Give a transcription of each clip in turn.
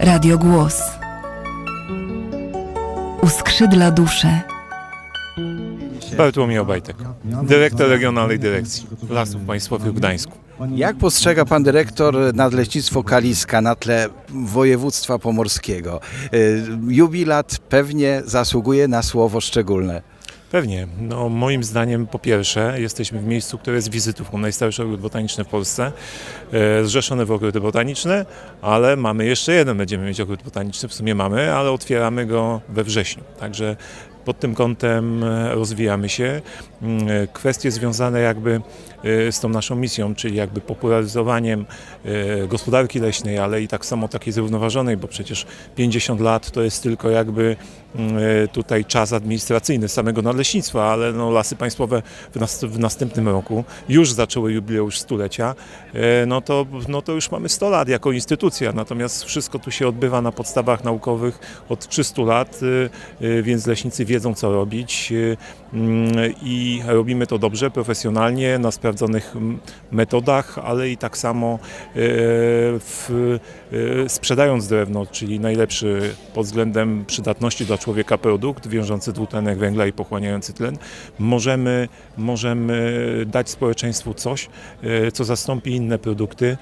Radio Głos. Uskrzydla duszę. Bartłomiej Obajtek, dyrektor Regionalnej Dyrekcji Lasów Państwowych w Gdańsku. Jak postrzega pan dyrektor nadleśnictwo Kaliska na tle województwa pomorskiego? Y, Jubilat pewnie zasługuje na słowo szczególne. Pewnie. No, moim zdaniem, po pierwsze, jesteśmy w miejscu, które jest wizytówką, najstarszy ogród botaniczny w Polsce, e, zrzeszony w ogrody botaniczne, ale mamy jeszcze jeden, będziemy mieć ogród botaniczny, w sumie mamy, ale otwieramy go we wrześniu. Także pod tym kątem e, rozwijamy się. Mm, e, Kwestie związane jakby e, z tą naszą misją, czyli jakby popularyzowaniem gospodarki leśnej, ale i tak samo takiej zrównoważonej, bo przecież 50 lat to jest tylko jakby mm, tutaj czas administracyjny samego nadleśnictwa, ale no, lasy państwowe w, nas, w następnym roku już zaczęły jubileusz stulecia, no to, no to już mamy 100 lat jako instytucja, natomiast wszystko tu się odbywa na podstawach naukowych od 300 lat, więc leśnicy wiedzą co robić e, mm, i robimy to dobrze, profesjonalnie, na sprawdzonych metodach, ale i tak samo e, w, e, sprzedając drewno, czyli najlepszy pod względem przydatności dla człowieka produkt wiążący dwutlenek węgla i pochłaniający tlen, możemy, możemy dać społeczeństwu coś, co zastąpi inne produkty,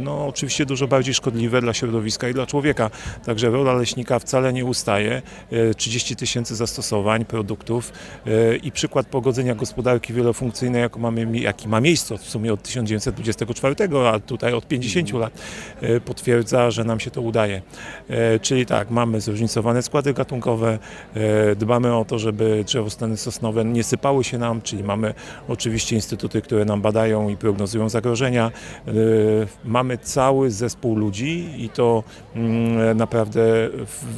no oczywiście dużo bardziej szkodliwe dla środowiska i dla człowieka. Także rola leśnika wcale nie ustaje. E, 30 tysięcy zastosowań produktów e, i przykład pogodzenia gospodarki wielofunkcyjnej, jak mamy, jaki ma miejsce w sumie od 1924, a tutaj od 50 lat, e, potwierdza, że nam się to udaje. E, Czyli tak, mamy zróżnicowane składy gatunkowe, dbamy o to, żeby drzewostany sosnowe nie sypały się nam, czyli mamy oczywiście instytuty, które nam badają i prognozują zagrożenia. Mamy cały zespół ludzi i to mm, naprawdę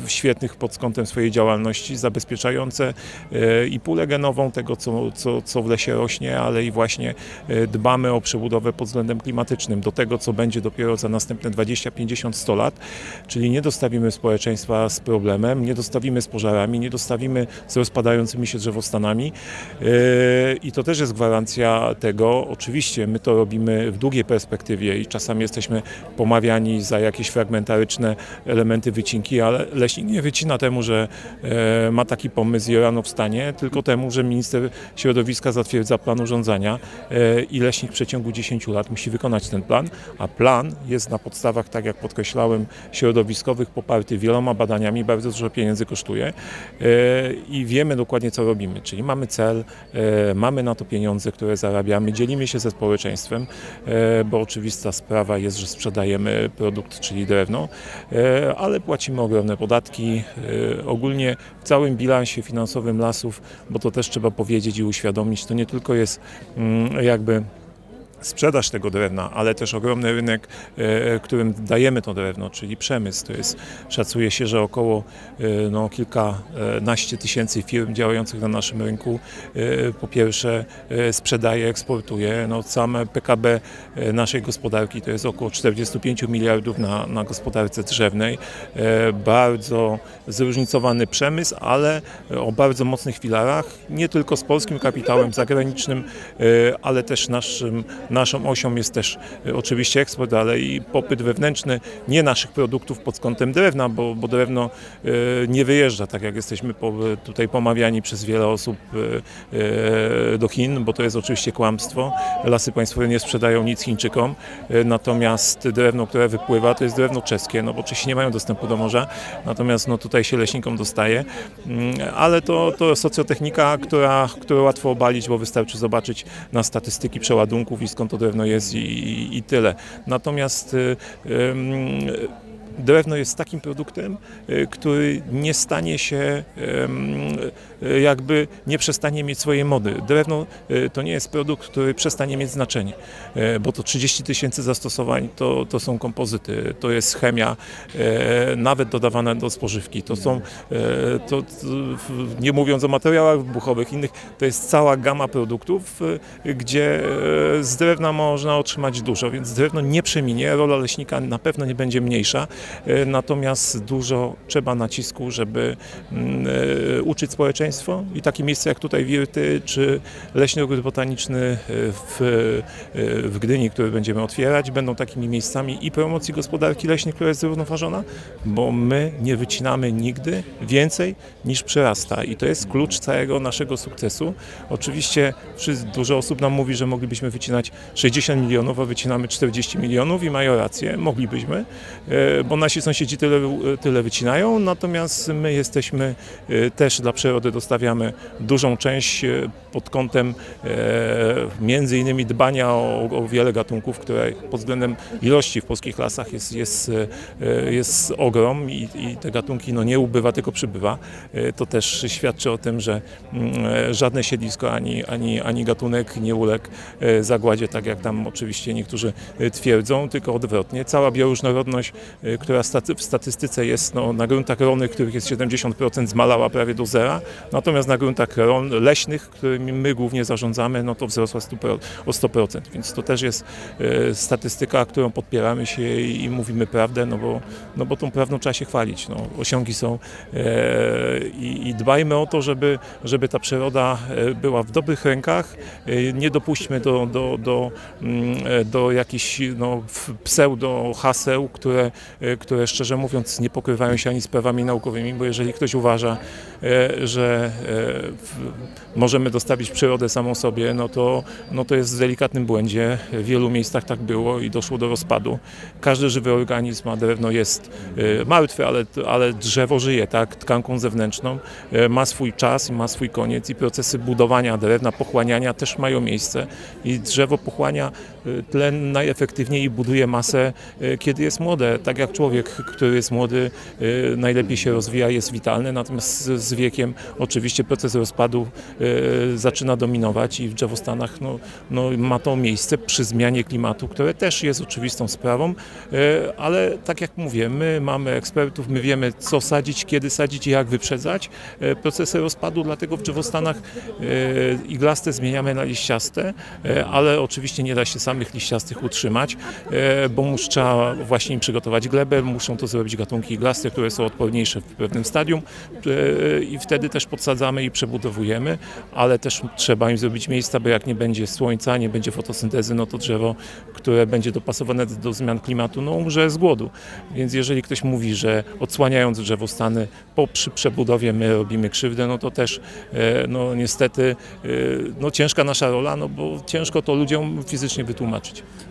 świetnych pod kątem swojej działalności, zabezpieczające e, i pulę genową tego, co, co, co w lesie rośnie, ale i właśnie e, dbamy o przebudowę pod względem klimatycznym, do tego, co będzie dopiero za następne 20, 50, 100 lat, czyli nie dostawimy społeczeństwa z problemem, nie dostawimy z pożarami, nie dostawimy z rozpadającymi się drzewostanami e, i to też jest gwarancja tego, oczywiście my to robimy w długiej perspektywie i czasami jesteśmy pomawiani za jakieś fragmentaryczne elementy wycinki, ale leśnik nie wycina temu, że ma taki pomysł i rano wstanie, tylko temu, że minister środowiska zatwierdza plan urządzania e, i leśnik w przeciągu 10 lat musi wykonać ten plan, a plan jest na podstawach, tak jak podkreślałem, środowiskowych, poparty wieloma badaniami, bardzo dużo pieniędzy kosztuje e, i wiemy dokładnie, co robimy, czyli mamy cel, e, mamy na to pieniądze, które zarabiamy, dzielimy się ze społeczeństwem, bo oczywista sprawa jest, że sprzedajemy produkt, czyli drewno, ale płacimy ogromne podatki. Ogólnie całym bilansie finansowym lasów, bo to też trzeba powiedzieć i uświadomić, to nie tylko jest mm, jakby sprzedaż tego drewna, ale też ogromny rynek, e, którym dajemy to drewno, czyli przemysł. To jest, szacuje się, że około e, no, kilkanaście tysięcy firm działających na naszym rynku e, po pierwsze e, sprzedaje, eksportuje. No, same PKB e, naszej gospodarki to jest około 45 miliardów na, na gospodarce drzewnej. E, Bardzo zróżnicowany przemysł, ale o bardzo mocnych filarach, nie tylko z polskim kapitałem zagranicznym, e, ale też naszym, naszą osią jest też e, oczywiście eksport, ale i popyt wewnętrzny nie naszych produktów pod kątem drewna, bo, bo drewno e, nie wyjeżdża, tak jak jesteśmy tutaj pomawiani przez wiele osób e, do Chin, bo to jest oczywiście kłamstwo. Lasy państwowe nie sprzedają nic Chińczykom, natomiast drewno, które wypływa, to jest drewno czeskie, no bo Czesi nie mają dostępu do morza, natomiast no tutaj się leśnikom dostaje, Mm, ale to, to socjotechnika, która, którą łatwo obalić, bo wystarczy zobaczyć na statystyki przeładunków i skąd to drewno jest i, i, i tyle. Natomiast y, drewno jest takim produktem, y, który nie stanie się y, jakby nie przestanie mieć swojej mody. Drewno y, to nie jest produkt, który przestanie mieć znaczenie, bo to 30 tysięcy zastosowań to, to są kompozyty, to jest chemia, nawet dodawana do spożywki. To są, to, nie mówiąc o materiałach wybuchowych, innych, to jest cała gama produktów, gdzie z drewna można otrzymać dużo, więc drewno nie przeminie, rola leśnika na pewno nie będzie mniejsza. E, Natomiast dużo trzeba nacisku, żeby mm, e, uczyć społeczeństwo i takie miejsca jak tutaj Wirty, czy Leśny Ogród Botaniczny e, w, w Gdyni, który będziemy otwierać, będą takimi miejscami i promocji gospodarki leśnej, która jest zrównoważona, bo my nie wycinamy nigdy więcej niż przyrasta i to jest klucz całego naszego sukcesu. Oczywiście dużo osób nam mówi, że moglibyśmy wycinać 60 milionów, a wycinamy 40 milionów i mają rację, moglibyśmy, e, nasi sąsiedzi tyle, tyle wycinają, natomiast my jesteśmy e, też dla przyrody dostawiamy dużą część e, pod kątem e, między innymi dbania o, o wiele gatunków, które pod względem ilości w polskich lasach jest, jest, jest ogrom i, i te gatunki no, nie ubywa, tylko przybywa. To też świadczy o tym, że mm, żadne siedlisko ani, ani, ani gatunek nie uległ zagładzie, tak jak tam oczywiście niektórzy twierdzą, tylko odwrotnie. Cała bioróżnorodność, która w statystyce jest no, na gruntach rolnych, których jest 70%, zmalała prawie do zera, natomiast na gruntach leśnych, którymi my głównie zarządzamy, no to wzrosła 100%, o 100%, więc to też jest e, statystyka, którą podpieramy się i, mówimy prawdę, no bo, no bo tą prawdą trzeba się chwalić. No, osiągi są e, i, i dbajmy o to, żeby, żeby ta przyroda e, była w dobrych rękach. Nie dopuśćmy do, do, do, mm, do jakichś no, pseudo haseł, które, które szczerze mówiąc nie pokrywają się ani z prawami naukowymi, bo jeżeli ktoś uważa, e, że e, możemy dostawić przyrodę samą sobie, no to, no to jest w delikatnym błędzie. W wielu miejscach tak było i doszło do rozpadu. Każdy żywy organizm, a drewno jest e, martwe, ale, ale drzewo żyje, tak, tkanką zewnętrzną, ma swój czas i ma swój koniec i procesy budowania drewna, pochłaniania też mają miejsce i drzewo pochłania tlen najefektywniej buduje masę, e, kiedy jest młode. Tak jak człowiek, który jest młody, e, najlepiej się rozwija, jest witalny, natomiast z, wiekiem oczywiście proces rozpadu e, zaczyna dominować i w drzewostanach no, no, ma to miejsce przy zmianie klimatu, które też jest oczywistą sprawą, ale tak jak mówię, my mamy ekspertów, my wiemy co sadzić, kiedy sadzić i jak wyprzedzać procesy rozpadu, dlatego w drzewostanach iglaste zmieniamy na liściaste, ale oczywiście nie da się samych liściastych utrzymać, e, bo trzeba właśnie im przygotować glebę, muszą to zrobić gatunki iglaste, które są odporniejsze w pewnym stadium e, i wtedy też podsadzamy i przebudowujemy, ale też trzeba im zrobić miejsca, bo jak nie będzie słońca, nie będzie fotosyntezy, no to drzewo, które będzie dopasowane do zmian klimatu, no umrze z głodu. Więc jeżeli ktoś mówi, że odsłaniając drzewostany po przy przebudowie my robimy krzywdę, no to też e, no niestety no ciężka nasza rola, no bo ciężko to ludziom fizycznie wytłumaczyć.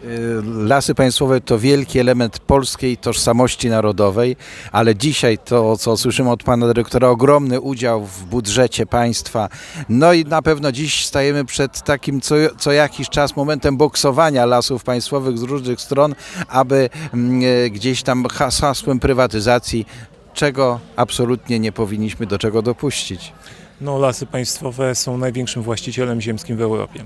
Y, Lasy państwowe to wielki element polskiej tożsamości narodowej, ale dzisiaj to, co słyszymy od pana dyrektora, ogromny udział w budżecie państwa. No i na pewno dziś stajemy przed takim co, co jakiś czas momentem boksowania lasów państwowych z różnych stron, aby mm, e, gdzieś tam has- hasłem prywatyzacji, czego absolutnie nie powinniśmy do czego dopuścić. No, lasy państwowe są największym właścicielem ziemskim w Europie.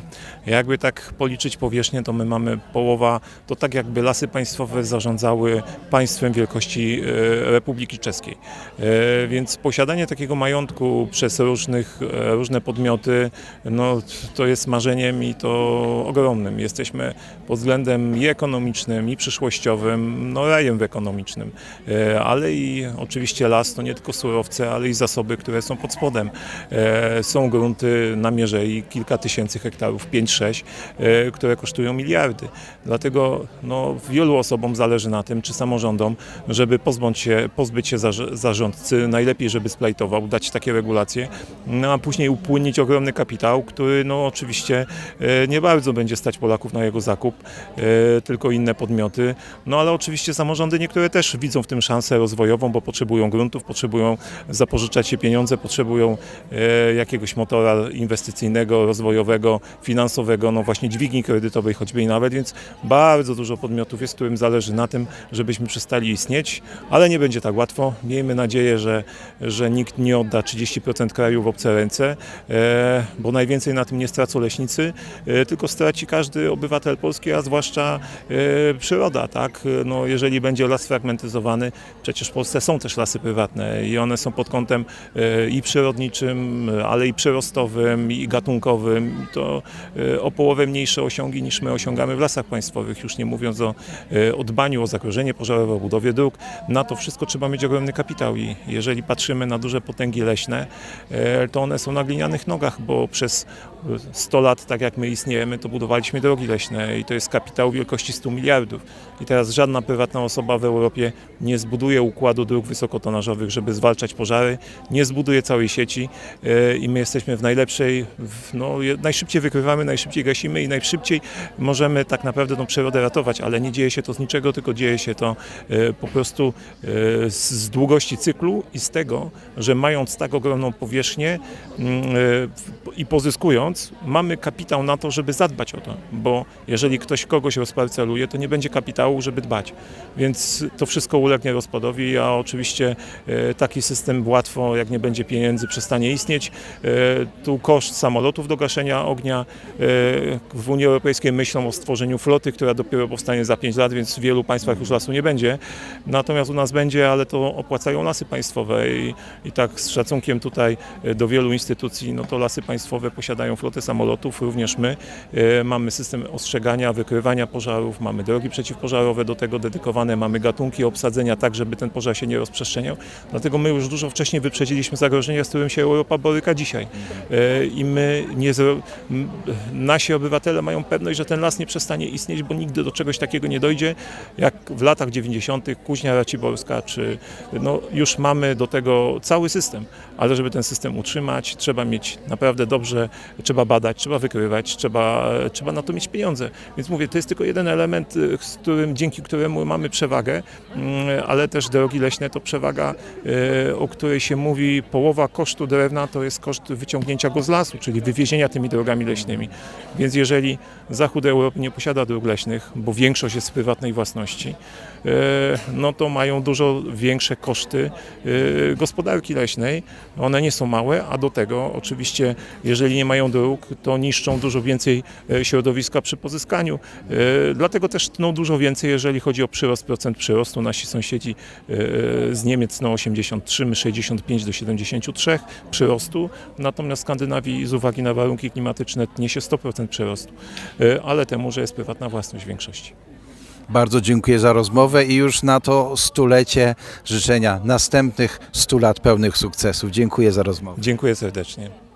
Jakby tak policzyć powierzchnię, to my mamy połowa, to tak jakby lasy państwowe zarządzały państwem wielkości e, Republiki Czeskiej. E, Więc posiadanie takiego majątku przez różnych, e, różne podmioty, no, to jest marzeniem i to ogromnym. Jesteśmy pod względem i ekonomicznym, i przyszłościowym, no rajem ekonomicznym. Ale i oczywiście las to nie tylko surowce, ale i zasoby, które są pod spodem. E, Są grunty na mierzei kilka tysięcy hektarów, 5-6, e, które kosztują miliardy. Dlatego no, wielu osobom zależy na tym, czy samorządom, żeby pozbyć się, pozbyć się zarz- zarządcy, najlepiej, żeby splajtował, dać takie regulacje, no, a później upłynnić ogromny kapitał, który no, oczywiście e, nie bardzo będzie stać Polaków na jego zakup, tylko inne podmioty. No ale oczywiście samorządy niektóre też widzą w tym szansę rozwojową, bo potrzebują gruntów, potrzebują zapożyczać się pieniądze, potrzebują jakiegoś motora inwestycyjnego, rozwojowego, finansowego, no właśnie dźwigni kredytowej choćby i nawet, więc bardzo dużo podmiotów jest, którym zależy na tym, żebyśmy przestali istnieć, ale nie będzie tak łatwo. Miejmy nadzieję, że, że nikt nie odda 30% kraju w obce ręce, e, bo najwięcej na tym nie stracą leśnicy, e, tylko straci każdy obywatel polski, a zwłaszcza e, przyroda, tak? No, jeżeli będzie las fragmentyzowany, przecież w Polsce są też lasy prywatne i one są pod kątem e, i przyrodniczym, ale i przyrostowym, i gatunkowym. To e, o połowę mniejsze osiągi niż my osiągamy w lasach państwowych, już nie mówiąc o, e, o dbaniu o zagrożenie pożarowe, o budowie dróg. Na to wszystko trzeba mieć ogromny kapitał i jeżeli patrzymy na duże potęgi leśne, e, to one są na glinianych nogach, bo przez 100 lat, tak jak my istniejemy, to budowaliśmy drogi leśne i to jest kapitał wielkości 100 miliardów. I teraz żadna prywatna osoba w Europie nie zbuduje układu dróg wysokotonażowych, żeby zwalczać pożary, nie zbuduje całej sieci i my jesteśmy w najlepszej, no, najszybciej wykrywamy, najszybciej gasimy i najszybciej możemy tak naprawdę tą przyrodę ratować, ale nie dzieje się to z niczego, tylko dzieje się to e, po prostu e, z, długości cyklu i z tego, że mając tak ogromną powierzchnię mm, e, i pozyskując, mamy kapitał na to, żeby zadbać o to, bo jeżeli ktoś kogoś rozparceluje, to nie będzie kapitału, żeby dbać. Więc to wszystko ulegnie rozpadowi, a oczywiście taki system łatwo, jak nie będzie pieniędzy, przestanie istnieć. E, Tu koszt samolotów do gaszenia ognia. e, W Unii Europejskiej myślą o stworzeniu floty, która dopiero powstanie za 5 lat, więc w wielu państwach już lasu nie będzie. Natomiast u nas będzie, ale to opłacają lasy państwowe i, i tak z szacunkiem tutaj e, do wielu instytucji, no to lasy państwowe posiadają flotę samolotów, również my. Mamy system ostrzegania, wykrywania pożarów, mamy drogi przeciwpożarowe do tego dedykowane, mamy gatunki obsadzenia tak, żeby ten pożar się nie rozprzestrzeniał. Dlatego my już dużo wcześniej wyprzedziliśmy zagrożenia, z którym się Europa boryka dzisiaj. E, I my nie nasi obywatele mają pewność, że ten las nie przestanie istnieć, bo nigdy do czegoś takiego nie dojdzie, jak w latach 90. Kuźnia Raciborska, czy no już mamy do tego cały system, ale żeby ten system utrzymać, trzeba mieć naprawdę dobrze, trzeba badać, trzeba wykrywać, trzeba, trzeba na to mieć pieniądze. Więc mówię, to jest tylko jeden element, y, z którym, dzięki któremu mamy przewagę, mm, ale też drogi leśne to przewaga, y, o której się mówi, połowa kosztu drewna to jest koszt wyciągnięcia go z lasu, czyli wywiezienia tymi drogami leśnymi. Więc jeżeli zachód Europy nie posiada dróg leśnych, bo większość jest w prywatnej własności, e, no to mają dużo większe koszty e, gospodarki leśnej. One nie są małe, a do tego oczywiście, jeżeli nie mają dróg, to niszczą dużo więcej e, środowiska przy pozyskaniu. Dlatego też tną dużo więcej, jeżeli chodzi o przyrost, procent przyrostu. Nasi sąsiedzi z Niemiec tną 83, my 65 do 73 przyrostu, natomiast w Skandynawii z uwagi na warunki klimatyczne tnie się 100% przyrostu, E, ale temu, że jest prywatna własność w większości. Bardzo dziękuję za rozmowę i już na to stulecie życzenia następnych 100 lat pełnych sukcesów. Dziękuję za rozmowę. Dziękuję serdecznie.